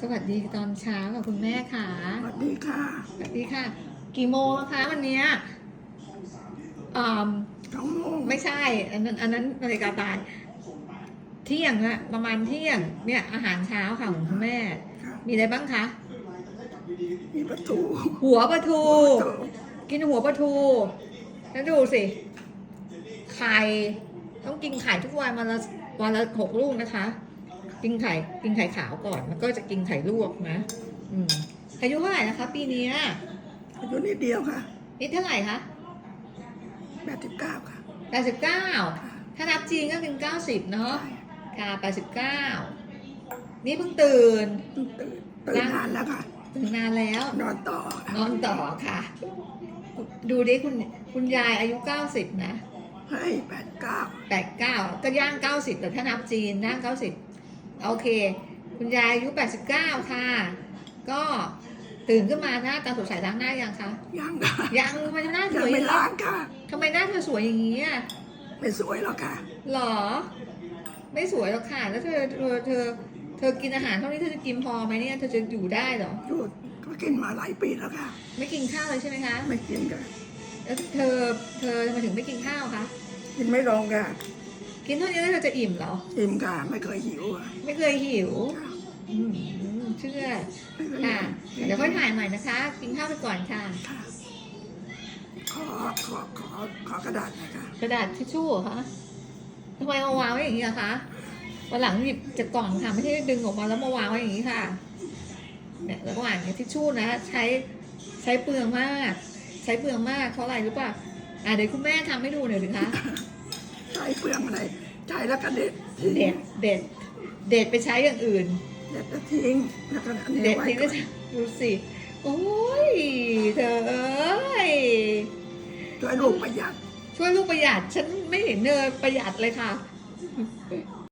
สวัสดีตอนเช้าค่ะคุณแม่ค่ะ สวัสดีค่ะ สวัสดีค่ะ กี่โมงคะวันเนี้ยอ่าสองโมงไม่ใช่ อันนั้นอันนั้นนาฬิกาตายเที่ยงอะประมาณเที่ยง เนี่ยอาหารเช้าค่ะของคุณแม่ค่ะมีอะไรบ้างคะ มีประตูหัวปลาทูประตูกินหัวปลาทู แล้วดูสิ ไข่ ต้องกินไข่ทุกวันวันละวันละหกลูกนะคะ กินไข่กินไข่ขาวก่อน แล้วก็จะกินไข่ลวกนะ อืมอายุเท่าไหร่นะคะ ปีเนี้ยอายุนิดเดียวค่ะนี่เท่าไหร่คะแปดสิบเก้าค่ะแปดสิบเก้าค่ะถ้านับจีนก็เป็นเก้าสิบเนาะใช่ค่ะแปดสิบเก้านี่เพิ่งตื่นเพิ่งตื่นตื่นนานแล้วค่ะตื่นนานแล้ว นอนต่อนอนต่อค่ะ ดูดิคุณคุณยายอายุเก้าสิบนะให้แปดเก้าแปดเก้าก็ย่างเก้าสิบแต่ถ้านับจีนย่างเก้าสิบ โอเค คุณยายอายุแปดสิบเก้าค่ะ ก็ตื่นขึ้นมาหน้าตาสดใสล้างหน้ายังคะยังค่ะยังทำไมหน้าสยังวยอไม่ย่างนี้ล้างค่ะ ทำไมหน้าเธอสวยอย่างนี้อะไม่สวยหรอกค่ะ หรอ ไม่สวยหรอกค่ะ แล้วเธอเธอเธอเธอกินอาหารเท่านี้เธอจะกินพอไหมเนี่ยเธอจะอยู่ได้เหรอหยุดก็กินมาหลายปีแล้วค่ะ ไม่กินข้าวเลยใช่ไหมคะไม่กินค่ะแล้วเธอเธอทำไมถึงไม่กินข้าวคะกินไม่ลงค่ะ กินเท่านี้แล้วเธอจะอิ่มเหรอ อิ่มค่ะไม่เคยหิวอะไม่เคยหิวค่ะอืมเชื่อไม่เคยค่ะหิวเดี๋ยวค่อยถ่ายใหม่นะคะ กินข้าวไปก่อนค่ะ ค่ะขอขอขอขอกระดาษหน่อยค่ะกระดาษทิชชู่เหรอคะทำไมมาวางไว้อย่างนี้อะคะวันหลังหยิบจากกล่องค่ะไม่ใช่ดึงออกมาแล้วมาวางไว้อย่างนี้ค่ะ เนี่ยระหว่างเนี่ยทิชชู่นะ ใช้ใช้เปลืองมาก ใช้เปลืองมากเพราะอะไรรู้ป่ะอะเดี๋ยวคุณแม่ทำให้ดูหน่อยสิคะใช้เปลืองอะไรใช้แล้วก็เด็ดทิ้งเด็ดเด็ดเด็ดไปใช้อย่างอื่น เด็ดแล้วทิ้งแล้วก็อันนี้เด็ดไว้ทิ้งก่ก็อนจะดูสิโอ้ยเธอเอ้ยช่วยลูกประหยัด ช่วยลูกประหยัดฉันไม่เห็นเธอประหยัดเลยค่ะ